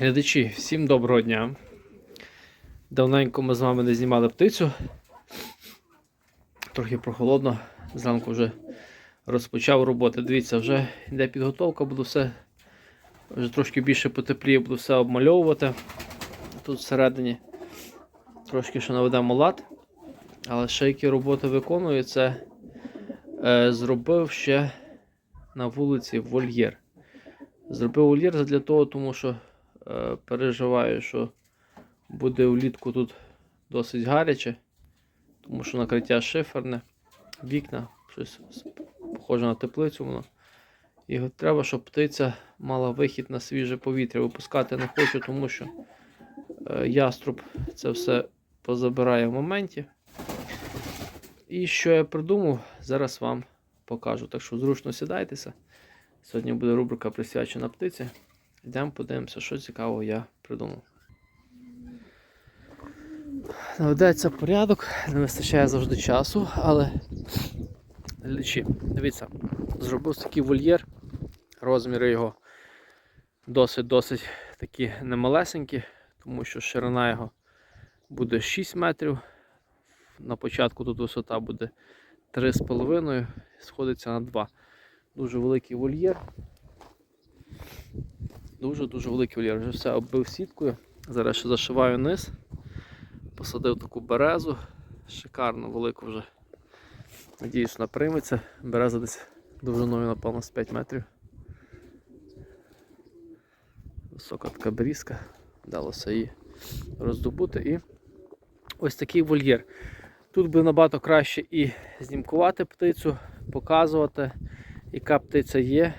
Глядачі, всім доброго дня. Давненько ми з вами не знімали птицю. Трохи прохолодно. Зранку вже розпочав роботи. Дивіться, вже йде підготовка, буду все вже трошки більше потепліє, буду все обмальовувати. Тут всередині трошки ще наведемо лад. Але ще які роботи виконую, це е, зробив ще на вулиці вольєр. Зробив вольєр для того, тому що переживаю, що буде влітку тут досить гаряче, тому що накриття шиферне, вікна, щось похоже на теплицю воно. І треба, щоб птиця мала вихід на свіже повітря. Випускати не хочу, тому що е, яструб це все позабирає в моменті. І що я придумав, зараз вам покажу. Так що зручно сідайтеся. Сьогодні буде рубрика присвячена птиці. Йдемо подивимося, що цікавого я придумав. Наведеться порядок, не вистачає завжди часу, але глядачі, дивіться, зробив такий вольєр, розміри його досить-досить такі немалесенькі, тому що ширина його буде 6 метрів. На початку тут висота буде 3,5, сходиться на 2. Дуже великий вольєр. Дуже-дуже великий вольєр. Вже все оббив сіткою. Зараз ще зашиваю низ. Посадив таку березу. Шикарно велику вже. Надіюсь, вона прийметься. Береза десь довжиною, напевно, з 5 метрів. Висока така берізка. Вдалося її роздобути. І ось такий вольєр. Тут би набагато краще і знімкувати птицю, показувати, яка птиця є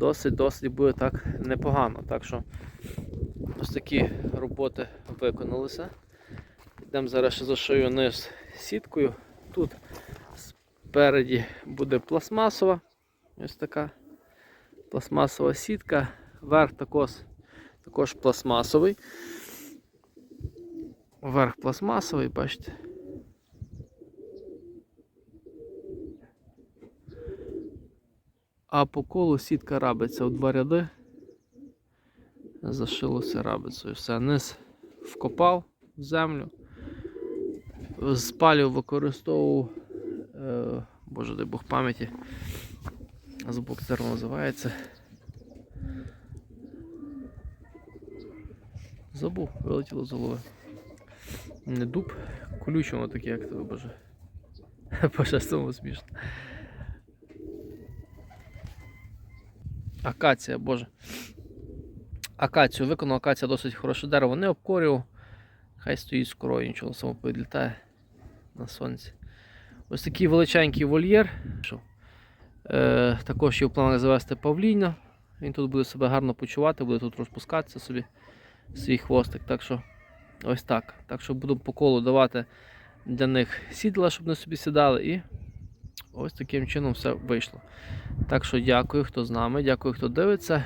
досить-досить буде так непогано. Так що ось такі роботи виконалися. Йдемо зараз ще зашию низ сіткою. Тут спереді буде пластмасова. Ось така пластмасова сітка, верх також, також пластмасовий. Верх пластмасовий, бачите. А по колу сітка рабиться у два ряди. Зашилося рабицею. Все, низ вкопав в землю. Спалів використовував, е, боже дай Бог пам'яті. Звук термо називається. Забув, вилетіло з голови. Не дуб, колюче таке, як тебе, боже. Цьому смішно. Акація, боже. Акацію виконав, акація досить хороше дерево, не обкорював. Хай стоїть з корою, нічого само підлітає на сонці. Ось такий величенький вольєр. Е, Також є в планах завести павліна. Він тут буде себе гарно почувати, буде тут розпускатися собі свій хвостик. Так що ось так. Так що буду по колу давати для них сідла, щоб вони собі сідали. І ось таким чином все вийшло. Так що дякую, хто з нами, дякую, хто дивиться.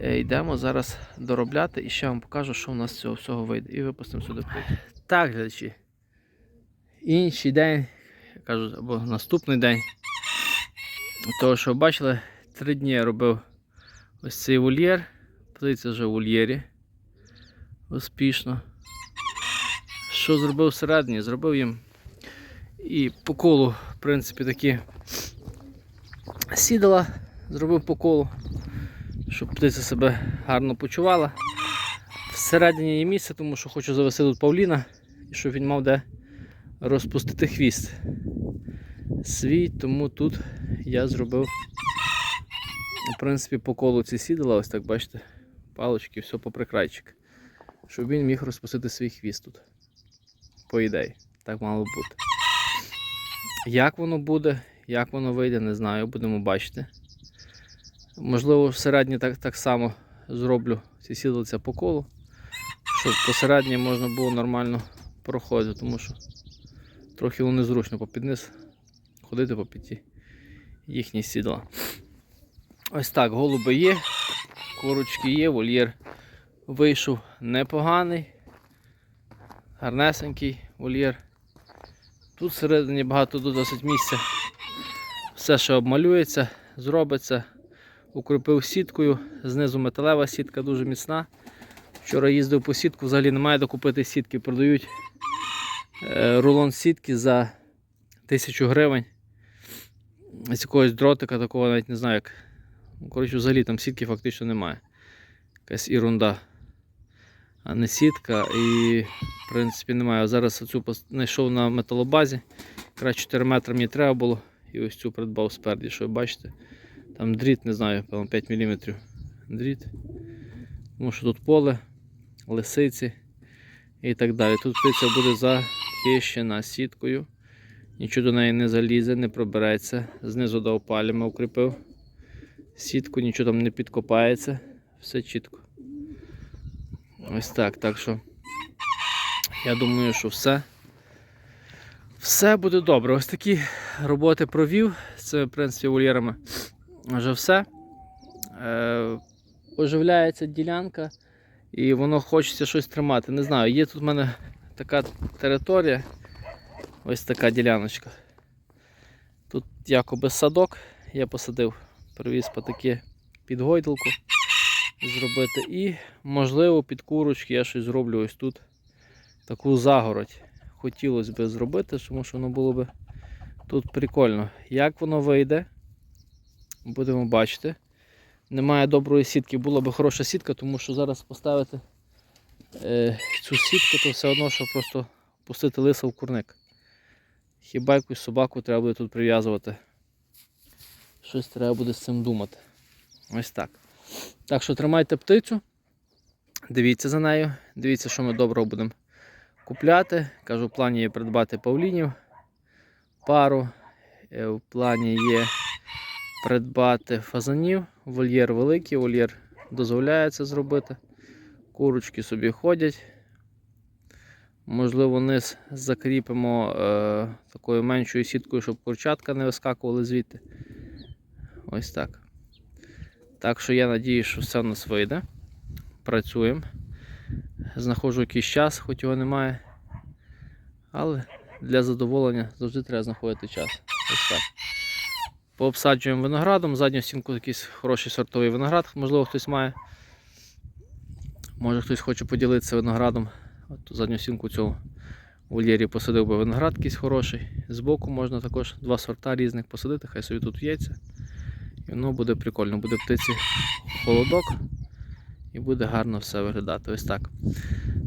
Е, Йдемо зараз доробляти і ще вам покажу, що у нас з цього всього вийде. І випустимо сюди птицю. Так, глядачі. Інший день, кажу, або наступний день. Того, що бачили, три дні я робив ось цей вольєр. Птиця вже в вольєрі. Успішно. Що зробив всередині? Зробив їм і по колу, в принципі, такі сідала, зробив по колу, щоб птиця себе гарно почувала. Всередині є місце, тому що хочу завести тут Павліна, і щоб він мав де розпустити хвіст свій, тому тут я зробив в принципі, по колу ці сідала, ось так бачите, палочки, все по прикрайчик. Щоб він міг розпустити свій хвіст тут. По ідеї, так мало бути. Як воно буде, як воно вийде, не знаю, будемо бачити. Можливо, всередині так так само зроблю ці сідалця по колу, щоб посередні можна було нормально проходити, тому що трохи воно незручно попід низ ходити по п'яті їхні сідла. Ось так, голуби є, курочки є, вольєр вийшов непоганий, гарнесенький вольєр. Тут всередині багато досить місця. Все, що обмалюється, зробиться. Укріпив сіткою, знизу металева сітка дуже міцна. Вчора їздив по сітку, взагалі немає де купити сітки, продають е, рулон сітки за 1000 гривень. З якогось дротика такого навіть не знаю як. Ну, Коротше, взагалі там сітки фактично немає. Якась ерунда. А не сітка. І в принципі немає. Зараз цю знайшов на металобазі. Якраз 4 метри мені треба було. І ось цю придбав спереді, що ви бачите. Там дріт, не знаю, 5 мм дріт. Тому що тут поле, лисиці і так далі. Тут птиця буде захищена сіткою. Нічого до неї не залізе, не пробереться. Знизу до опаліма укріпив. Сітку, нічого там не підкопається. Все чітко. Ось так. Так що я думаю, що все. Все буде добре. Ось такі роботи провів з в принципі, вольєрами. Вже все. Е, оживляється ділянка і воно хочеться щось тримати. Не знаю, є тут в мене така територія. Ось така діляночка. Тут якоби садок я посадив, привіз таки під гойдалку зробити. І, можливо, під курочки я щось зроблю ось тут таку загородь. Хотілося б зробити, тому що воно було б тут прикольно. Як воно вийде, будемо бачити. Немає доброї сітки, була б хороша сітка, тому що зараз поставити е, цю сітку, то все одно, що просто пустити лиса в курник. Хіба якусь собаку треба буде тут прив'язувати. Щось треба буде з цим думати. Ось так. Так що тримайте птицю, дивіться за нею, дивіться, що ми доброго будемо купляти. Кажу, в плані є придбати павлінів пару. Е, В плані є придбати фазанів. Вольєр великий, вольєр дозволяє це зробити. Курочки собі ходять. Можливо, низ закріпимо е, такою меншою сіткою, щоб курчатка не вискакували звідти. Ось так. Так що я надію, що все в нас вийде. Працюємо. Знаходжу якийсь час, хоч його немає. Але для задоволення завжди треба знаходити час. Ось так. Пообсаджуємо виноградом, задню стінку якийсь хороший сортовий виноград, можливо, хтось має. Може хтось хоче поділитися виноградом. От задню стінку цього у вольєрі посадив би виноград якийсь хороший. Збоку можна також два сорта різних посадити, хай собі тут в'ється. Воно буде прикольно, буде птиці холодок і буде гарно все виглядати. Ось так.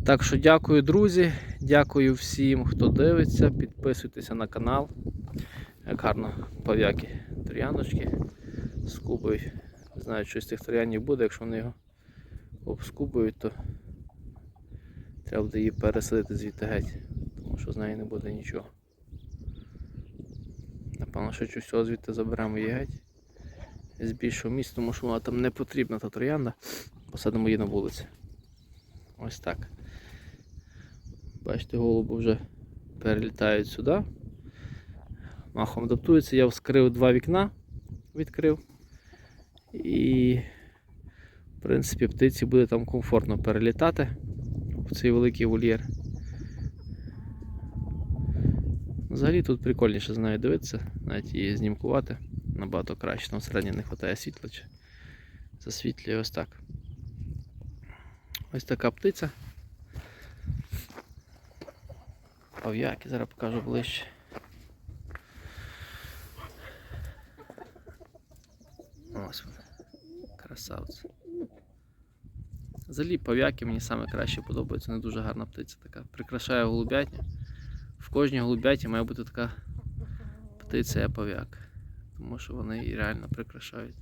Так що дякую, друзі. Дякую всім, хто дивиться. Підписуйтеся на канал. Як гарно пав'яки трояночки скубують. Не знаю, що з цих троянів буде, якщо вони його обскубують, то треба буде її пересадити звідти геть, тому що з неї не буде нічого. Напевно, що всього звідти заберемо її геть. З більшого місця, тому що вона там не потрібна та троянда. Посадимо її на вулиці. Ось так. Бачите, голуби вже перелітають сюди. Махом адаптуються. Я вскрив два вікна, відкрив. І, в принципі, птиці буде там комфортно перелітати в цей великий вольєр. Взагалі тут прикольніше з нею дивитися, навіть її знімкувати набагато краще. Там всередині не вистачає світла чи засвітлює ось так. Ось така птиця. Пав'яки, зараз покажу ближче. Ось вони. Красавці. Взагалі пав'яки мені саме краще подобаються. Вони дуже гарна птиця така. Прикрашає голубятню. В кожній голубяті має бути така птиця як пав'як. Тому що вони її реально прикрашають.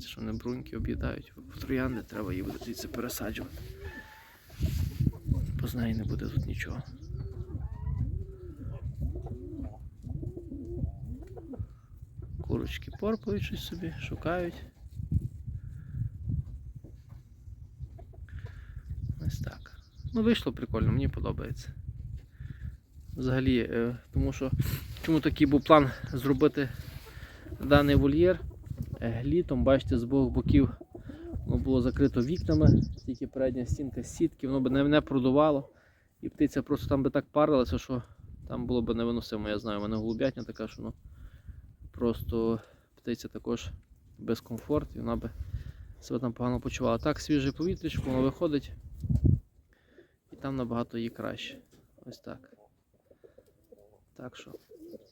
Це що вони бруньки об'їдають. В троянди треба її буде звідси пересаджувати. Бо з неї не буде тут нічого. Курочки порпають щось собі, шукають. Ось так. Ну, вийшло прикольно, мені подобається. Взагалі, е, тому що чому такий був план зробити даний вольєр літом, бачите, з двох боків воно було закрито вікнами, тільки передня стінка сітки, воно б не, не продувало. І птиця просто там би так парилася, що там було б невиносимо. Я знаю, в мене голубятня така, що ну, просто птиця також без комфорту, і вона би себе там погано почувала. Так, свіже повітрячко, воно виходить. І там набагато їй краще. Ось так. Так що,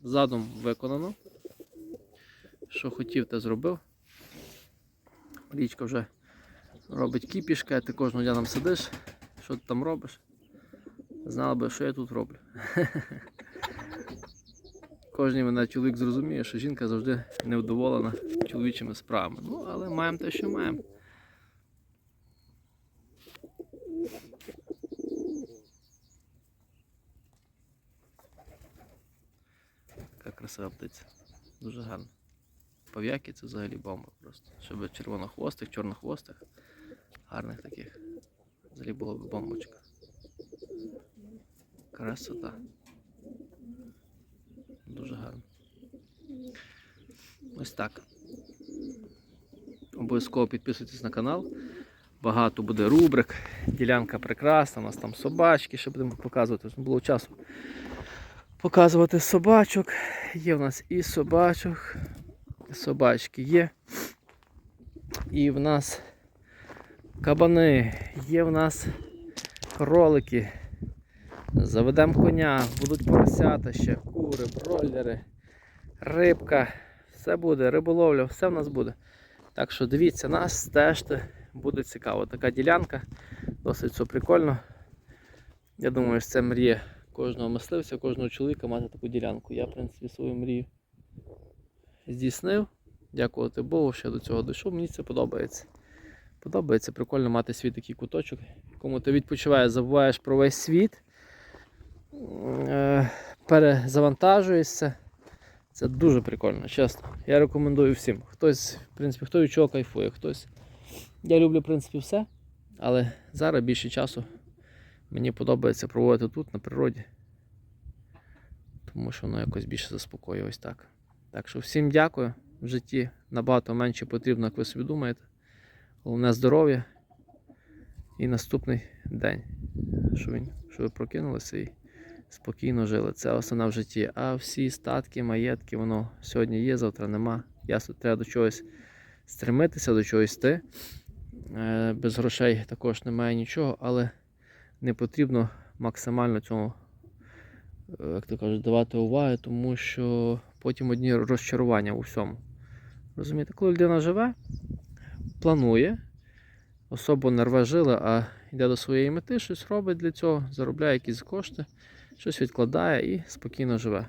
задум виконано. Що хотів, те зробив. Річка вже робить кіпішка, ти кожного дня там сидиш. Що ти там робиш? Знала би, що я тут роблю. Кожен мене чоловік зрозуміє, що жінка завжди невдоволена чоловічими справами. Ну, але маємо те, що маємо. Така красива птиця. Дуже гарна. Пав'яки це взагалі бомба просто. Щоб червонохвостих, чорнохвостих, гарних таких. Взагалі була б бомбочка. Красота. Дуже гарно. Ось так. Обов'язково підписуйтесь на канал. Багато буде рубрик. Ділянка прекрасна, у нас там собачки, ще будемо показувати. Не було часу показувати собачок. Є в нас і собачок, собачки є. І в нас кабани, є в нас кролики. Заведемо коня, будуть поросята ще, кури, бройлери, рибка, все буде, риболовля, все в нас буде. Так що дивіться нас, стежте, буде цікаво. Така ділянка, досить все прикольно. Я думаю, що це мрія кожного мисливця, кожного чоловіка мати таку ділянку. Я, в принципі, свою мрію здійснив. Дякувати Богу, що до цього дійшов. Мені це подобається. Подобається прикольно мати свій такий куточок, в якому ти відпочиваєш, забуваєш про весь світ, е, перезавантажуєшся. Це дуже прикольно, чесно. Я рекомендую всім. Хтось, в принципі, хто від чого кайфує, хтось. Я люблю, в принципі, все, але зараз більше часу мені подобається проводити тут, на природі. Тому що воно якось більше заспокоює ось так. Так що всім дякую. В житті набагато менше потрібно, як ви собі думаєте. Головне здоров'я і наступний день. Що, він, що ви прокинулися і спокійно жили. Це основне в житті. А всі статки, маєтки, воно сьогодні є, завтра нема. Ясно, треба до чогось стремитися, до чогось йти. Е, Без грошей також немає нічого, але не потрібно максимально цьому, е, як то кажуть, давати уваги, тому що потім одні розчарування у всьому. Розумієте, коли людина живе, планує, особо не рве жили, а йде до своєї мети, щось робить для цього, заробляє якісь кошти, щось відкладає і спокійно живе.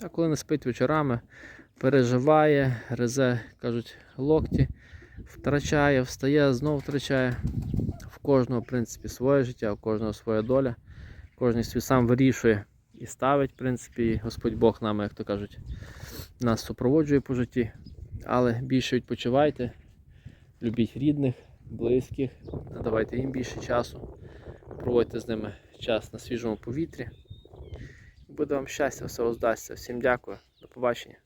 А коли не спить вечорами, переживає, гризе, кажуть, локті, втрачає, встає, знову втрачає. В кожного, в принципі, своє життя, у кожного своя доля. Кожен свій сам вирішує і ставить, в принципі, Господь Бог нами, як то кажуть, нас супроводжує по житті. Але більше відпочивайте, любіть рідних, близьких, надавайте їм більше часу, проводьте з ними час на свіжому повітрі. Буде вам щастя, все воздасться. Всім дякую, до побачення.